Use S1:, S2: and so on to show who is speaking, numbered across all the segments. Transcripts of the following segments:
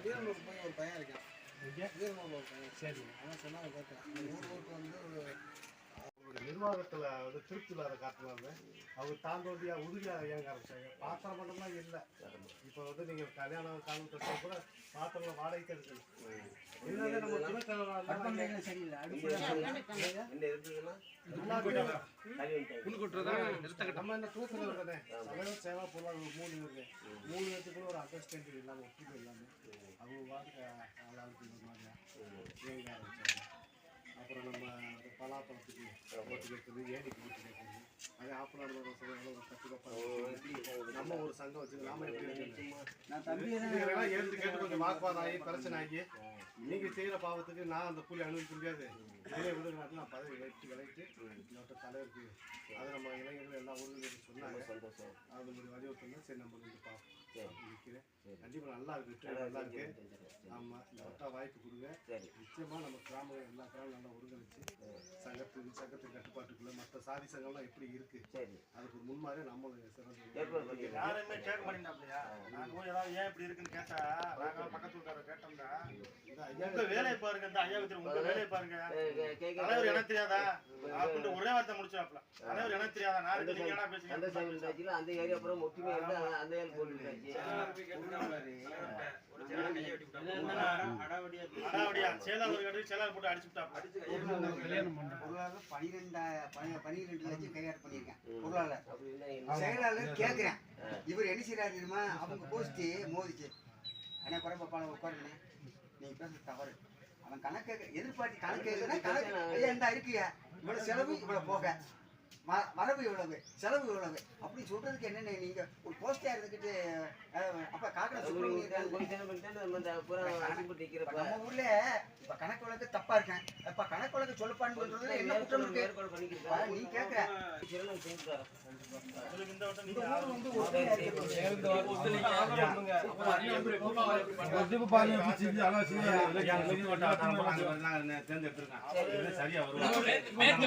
S1: வீரனூர் போய் ஒரு பையன் இருக்கான். சரி. அவன் சொன்னாங்க பார்த்தேன் ஊர் ஊருக்கு வந்து ஒரு
S2: நிர்வாகத்துல வந்து திருப்தி இல்லாத காரணம் அவங்க தாண்டோண்டியா உறுதியா இயங்க ஆரம்பிச்சாங்க. பாத்திரம் மட்டும்லாம் இல்லை. இப்போ வந்து நீங்க கல்யாணம் காலத்துல கூட பாத்திரம் வாடகைக்கு என்னது நம்ம என்ன தூக்கல தானே தலைவர் சேவா பொருளாதார மூணு இருக்கு மூணு பேத்துக்குள்ள ஒரு அண்டர்ஸ்டாண்டிங் இல்லாம ஒற்றுமை இல்லாம அவங்க வாட்டுக்கு ஆளாளுக்கு இந்த இயங்க ஆரம்பிச்சாங்க. அப்புறம் நம்ம அந்த பலாப்பழத்துக்கு ஓட்டு கேட்குறது ஏடிக்கு ஓட்டு கேட்குறது அதே ஆப்பநாடு ஒரு கட்டுக்கோப்பா நம்ம ஒரு சங்கம் வச்சு நாம எப்படி?
S1: நான் தம்பி
S2: இதெல்லாம் ஏற்று கேட்டு கொஞ்சம் வாக்குவாதம் ஆகி பிரச்சனை ஆகி நீங்க செய்யற பாவத்துக்கு நான் அந்த கூலி அனுபவிக்க முடியாது. இதே விடுங்க நான் பதவி வெட்டி விளைவிட்டு இன்னொரு தலைவருக்கு அது நம்ம இளைஞர்கள் எல்லா ஊர்களும் சொன்னாங்க.
S3: சந்தோஷம்.
S2: அது ஒரு வலியுறுத்தணும் சரி நம்ம வந்து பார்ப்போம் நிற்கிறேன் கண்டிப்பா நல்லா இருக்கு நல்லா இருக்கு. ஆமா இந்த வாய்ப்பு கொடுங்க.
S3: சரி.
S2: நிச்சயமா நம்ம கிராமம் எல்லா கிராமம் நல்லா ஒருங்கிணைச்சு சங்கத்தின் கட்டுப்பாட்டுக்குள்ள மற்ற சாதி சங்கம்லாம் எப்படி இருக்கு
S3: சரி
S2: அதுக்கு ஒரு முன்மாதிரி நம்மளும் சிறந்து
S4: யாருமே கேட்க மாட்டேங்கிறாப்லையா நான் போய் ஏதாவது ஏன் இப்படி இருக்குன்னு கேட்டா நாங்க பக்கத்து
S2: இந்த ஐயா
S4: உங்க வேலையை பாருங்க இந்த ஐயா வித்திர உங்க வேலையை பாருங்க தலைவர் எனக்கு தெரியாதா அப்படின்னு ஒரே வார்த்தை முடிச்சாப்ல தலைவர் எனக்கு தெரியாதா நாளைக்கு நீங்க என்ன பேசுங்க
S3: அந்த ஏரியா அப்புறம் ஒற்றுமை அந்த- ஏரியா
S4: போட்டு
S1: பனிரெண்டா பனிரெண்டு லட்சம் கையாடு பண்ணியிருக்கேன். பொருளாளர்
S3: என்ன?
S1: செயலாளர் கேட்குறேன். இவர் என்ன செய்யறாரு தெரியுமா? அவங்க போஸ்ட்டு மோதிச்சு அண்ணா குறைப்பாப்பால உட்காருங்க நீங்க தவறு. அவன் கணக்கு எதிர்பார்த்து கணக்கு கணக்கு இந்த இருக்குயா? இவ்வளவு செலவு இவ்வளவு போக. ம- வரவு இவ்வளவு செலவு இவ்வளவு அப்படி சொல்றதுக்கு என்னென்ன நீங்க ஒரு போஸ்டா இருந்துக்கிட்டு அப்ப காக்கடை
S3: நம்ம
S1: ஊர்ல இப்ப கணக்கு வழக்கு தப்பா இருக்கேன் இப்ப கணக்கு வழக்கு சொல்லப்பான்னு சொல்றது என்ன குற்றம் இருக்கு நீ
S4: உங்களுக்கு இந்த
S1: ஊர் வந்து ஒத்துமையா இருக்கு.
S5: மேற்கு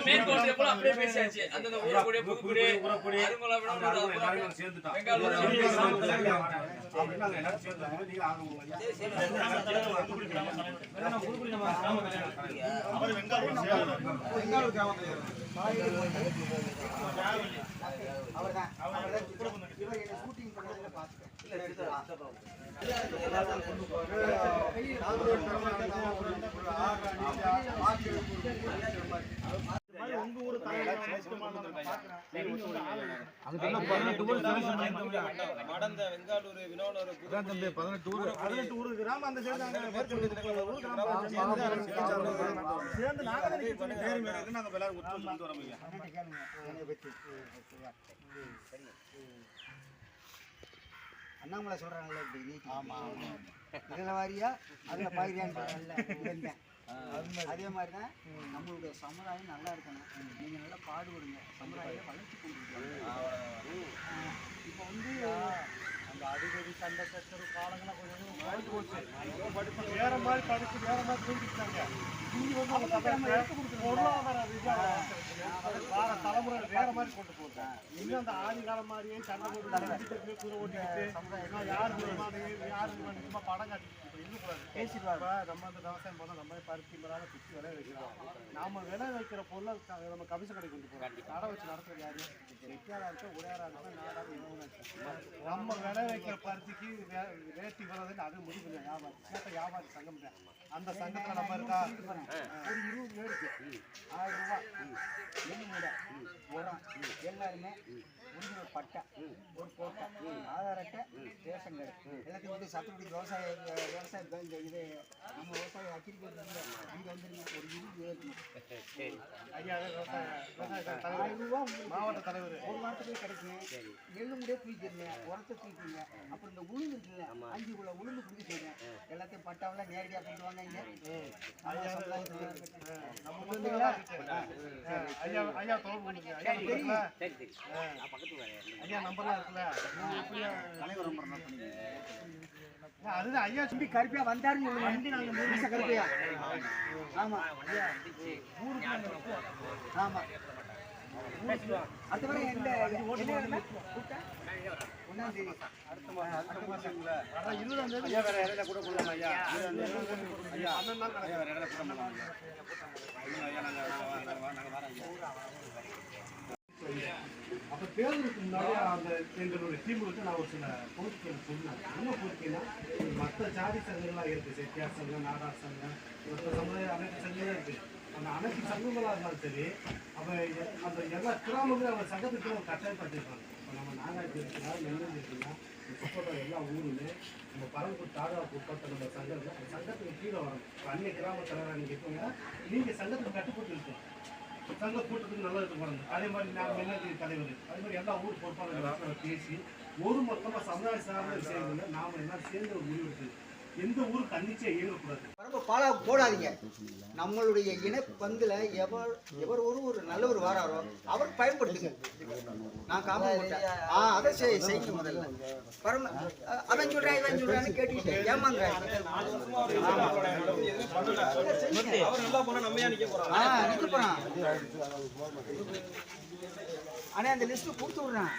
S5: அந்தந்த ஊரக்கூடிய புதுக்குடி அருங்குளம் பெங்காலூர்
S3: சரி சரி.
S4: அவர் வெங்காயம் சேலார்
S1: அவர்தான். அவர்தான். ஷூட்டிங் பண்ணதுல பாத்துட்டேன்
S3: இல்ல சித்தப்பா சித்தப்பா
S4: உங்க ஊர் தலைவர் பதினெட்டு கிராமம் அந்த சைடு நாங்க மேற்கு ஊர் கிராமம் சேர்ந்து நாங்க எல்லாரும் வரோம்.
S1: என்னை பத்தி அண்ணாமலை சொல்றாங்கல்ல இப்படி நீட்டி. இதுல வாரியா அதுல பாரியான்னு சொல்றாங்கல்ல. அதே மாதிரி. தான் நம்மளுடைய சமுதாயம் நல்லா இருக்கணும். நீங்க நல்லா பாடுபடுங்க. சமுதாயத்தை வளர்ச்சி கொண்டு இப்போ
S4: சண்டை சச்சரவு காலங்கள்லாம் கொஞ்சம் மாறி போச்சு வேற மாதிரி படிச்சு வேற மாதிரி தூக்கிட்டாங்க இங்க வந்து அவங்க தமிழகத்தை பொருளாதார வார தலைமுறை வேற மாதிரி கொண்டு போகுது இன்னும் அந்த ஆதி காலம் மாதிரியே சண்டை போட்டு குதிரை நான் யார் யார் படம் காட்டி இப்படி இருக்கக்கூடாது
S1: பேசிடுவாங்க
S4: நம்ம அந்த விவசாயம் போனா நம்ம பருத்தி மரம் சுற்றி விலை வைக்கிறோம். நாம விலை வைக்கிற பொருளை க- நம்ம கமிஷன் கடை கொண்டு போகிறோம் கடை வச்சு நடத்துறது யாரு? வெட்டியாரா இருக்க உடையாரா இருக்கா நாடா இருக்க நம்ம விலை வைக்கிற பருத்திக்கு வே- ரேட்டு இவ்வளவுன்னு அது முடிவு இல்லை. வியாபாரி கேட்ட வியாபாரி சங்கம் தான் அந்த சங்கத்துல நம்ம இருக்கா?
S1: ஒரு இருபது பேருக்கு ஆயிரம் ரூபாய் எண்ணு மூடை உரம் எல்லாருமே உறுதிமொழி பட்டை ஒரு போட்டை ஆதார் அட்டை ரேஷன் கார்டு எல்லாத்தையும் வந்து சத்துக்குடி விவசாய விவசாய இந்த இது நம்ம விவசாய அக்ரிகல்ச்சர் இங்கே வந்துருங்க. ஒரு இருபது பேருக்கு
S4: ஐயா மாவட்ட தலைவர்
S1: ஒரு வாரத்துக்கு கிடைக்குங்க எள்ளு முடியே தூக்கிடுங்க உரத்தை தூக்கிடுங்க அப்புறம் இந்த உளுந்து இருக்குல்ல அஞ்சு கிலோ உளுந்து குடிக்க எல்லாத்தையும் பட்டாவெல்லாம் நேரடியாக கொண்டு வாங்க
S4: ஐயா நம்பர்லாம் இருக்குல்ல
S1: தலைவர் நம்பர் பண்ணீங்க.
S4: அதுதான். ஐயா
S1: தம்பி கருப்பியா வந்தாருன்னு சொல்லுங்க. வண்டி நாங்க மூணு கருப்பியா? ஆமா. ஆமா. அடுத்த வாரம் எந்த என்ன வேணுமே? கூப்பிட்டா? ஒண்ணாம் அடுத்த மாசங்களா?
S2: அதான் இருபதாம் தேதி. ஐயா வேற இடையில கூட போடலாம் ஐயா. ஐயா அண்ணன் தான் வேற இடையில கூட போடலாம் ஐயா. இல்ல ஐயா நாங்க நாங்க வரோம் ஐயா. அப்போ தேர்தலுக்கு முன்னாடி அந்த எங்களுடைய டீமுக்கு நான் ஒரு சில கோரிக்கைகள் சொன்னேன். என்ன கோரிக்கைன்னா மற்ற ஜாதி சங்கங்களாக இருக்குது செட்டியார் சங்கம் நாடார் சங்கம் மற்ற சமுதாய அனைத்து சங்கங்களாக இருக்குது அந்த அனைத்து சங்கங்களாக இருந்தாலும் சரி அவன் அந்த எல்லா கிராமங்களும் அவங்க சங்கத்துக்கு அவங்க கட்டாயப்பட்டிருப்பாங்க இப்போ நம்ம நாகாஜி இருக்குன்னா நெல்லூர் இருக்குன்னா இந்த சுத்தோட்டம் எல்லா ஊருமே நம்ம பரம்பூர் தாழ்வாக்கு உட்பட்ட நம்ம சங்கம் அந்த சங்கத்துக்கு கீழே வரணும். இப்போ அந்நிய கிராம தலைவராக நீங்கள் இருக்கீங்கன்னா நீங்கள் சங்கத்துக்கு கட்டுப்பட்டு இருக்கணும். சங்க கூட்டத்துக்கு நல்லா இருக்க போறாங்க அதே மாதிரி நான் மின்னதி தலைவர். அதே மாதிரி எல்லா ஊர் பொறுப்பாளர்கள் பேசி ஒரு மொத்தமாக சமுதாய சார்ந்த விஷயங்களில் நாம எல்லாம் சேர்ந்து ஒரு முடிவு எடுத்து எந்த ஊருக்கு அன்னிச்சே இயங்கக்கூடாது.
S1: வரம்பு பாலா போடாதீங்க. நம்மளுடைய இணைப்பந்தில் எவர் எவர் ஒரு ஒரு நல்லவர் வராரோ அவர் பயன்படுத்துங்க. நான் காம போட்டேன். ஆ அதை செய் செய்யுங்க முதல்ல. பரம அவன் சொல்கிறேன் இவன் சொல்கிறான்னு கேட்டுக்கிட்டு ஏமாங்க ஆ நிக்க அந்த லிஸ்ட்டு கொடுத்து விட்றேன்.